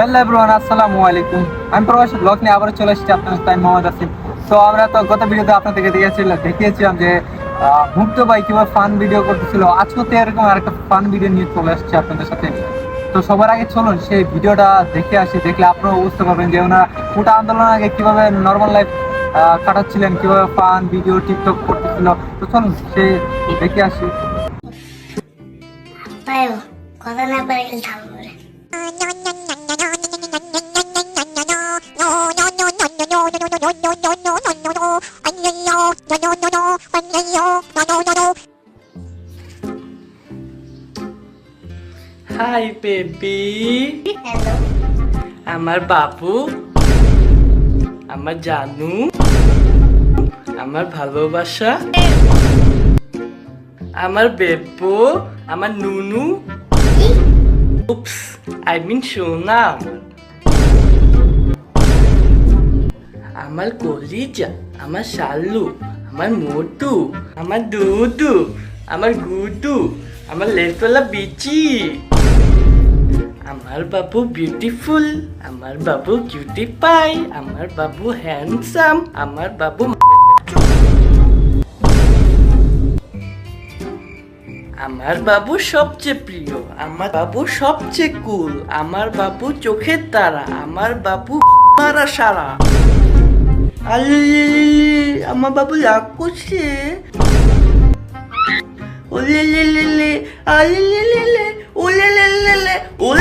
Hello everyone, আসসালামু আলাইকুম। আমি প্রবাসী ব্লগ নিয়ে আবার চলে এসেছি আপনার আমি মোহাম্মদ আসিফ। তো আমরা তো গত ভিডিওতে আপনাদেরকে দেখিয়েছিলাম দেখিয়েছিলাম যে মুক্ত ভাই কীভাবে ফান ভিডিও করতেছিল। আজকেও তো এরকম আরেকটা ফান ভিডিও নিয়ে চলে আসছে আপনাদের সাথে। তো সবার আগে চলুন, সেই ভিডিওটা দেখে আসি, দেখলে আপনারাও বুঝতে পারবেন যে ওনারা কোটা আন্দোলনের আগে কীভাবে নর্মাল লাইফ কাটাচ্ছিলেন, কীভাবে ফান ভিডিও টিকটক করতেছিল। তো চলুন সে দেখে আসি। কথা না হাই বেবি আমার বাবু আমার জানু আমার ভালোবাসা আমার বেব্বু আমার নুনু উপস আই মিন সোনা আমার কলিজা আমার শালু আমার মোটু আমার দুদু আমার গুডু আমার লেটলা বিচি আমার বাবু বিউটিফুল আমার বাবু কিউটি পাই আমার বাবু হ্যান্ডসাম আমার বাবু আমার বাবু সবচেয়ে প্রিয়, আমার বাবু সবচেয়ে কুল আমার বাবু চোখের তারা, আমার বাবু মারা সারা। আমার বাবু রাগ করছে ওলে, লে লে লে আলে লে লে লে, ওলে, লে লে লে, ওলে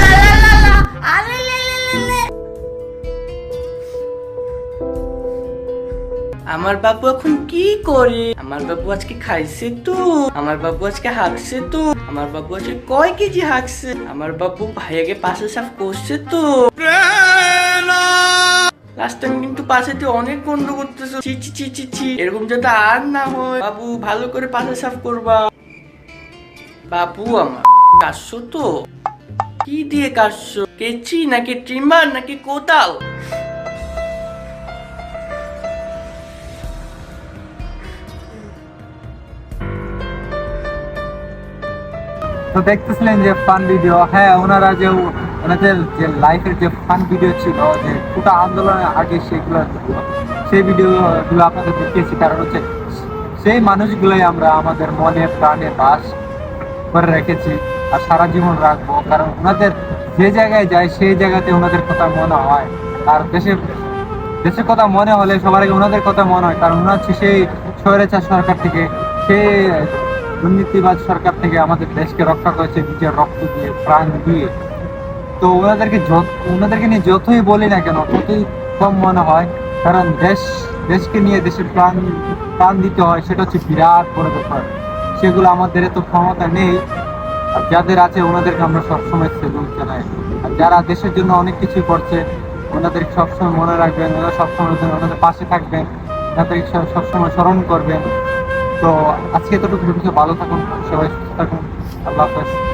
আমার বাবু এখন কি করে? আমার বাবু আজকে খাইছে তো। আমার বাবু আজকে হাঁকছে তো। আমার বাবু আজকে কয় কেজি হাঁকছে আমার বাবু ভাইয়াকে পাশে সাফ করছে তো। অনেক ছি ছি এরকম যাতে আর না হয়। বাবু, ভালো করে সাফ করবা। বাবু আমার তো? কি দিয়ে কাটছো কেচি নাকি ট্রিমার নাকি কোদাল? তো দেখতেছিলেন যে ফান ভিডিও হ্যাঁ ওনারা যে ওনাদের যে লাইফের যে ফান ভিডিও ছিল, যে গোটা আন্দোলনের আগে সেগুলো সেই ভিডিওগুলো আপনাদের দেখিয়েছি। কারণ হচ্ছে সেই মানুষগুলোই আমরা আমাদের মনে, প্রাণে বাস করে রেখেছি আর সারা জীবন রাখব। কারণ ওনাদের যে জায়গায় যায়, সেই জায়গাতে ওনাদের কথা মনে হয়। আর দেশের দেশের কথা মনে হলে সবার আগে ওনাদের কথা মনে হয়। কারণ ওনার হচ্ছে সেই স্বৈরাচার সরকার থেকে সেই দুর্নীতিবাজ সরকার থেকে আমাদের দেশকে রক্ষা করেছে, নিজের রক্ত দিয়ে, প্রাণ দিয়ে। তো ওনাদেরকে ওনাদেরকে নিয়ে যতই বলি না কেন ততই কম মনে হয়, কারণ দেশ, দেশকে নিয়ে দেশের প্রাণ প্রাণ দিতে হয়, সেটা হচ্ছে বিরাট বড় ব্যাপার। সেগুলো আমাদের এত ক্ষমতা নেই, আর যাদের আছে ওনাদেরকে আমরা সবসময় সেলুট জানাই। আর যারা দেশের জন্য অনেক কিছু করছে, ওনাদের সবসময় মনে রাখবেন ওনারা সবসময় ওনাদের পাশে থাকবেন, তাদেরকে সবসময় স্মরণ করবেন। তো আজকে এতটুকু ভালো থাকুন সবাই সুস্থ থাকুন আল্লাহ হাফেজ।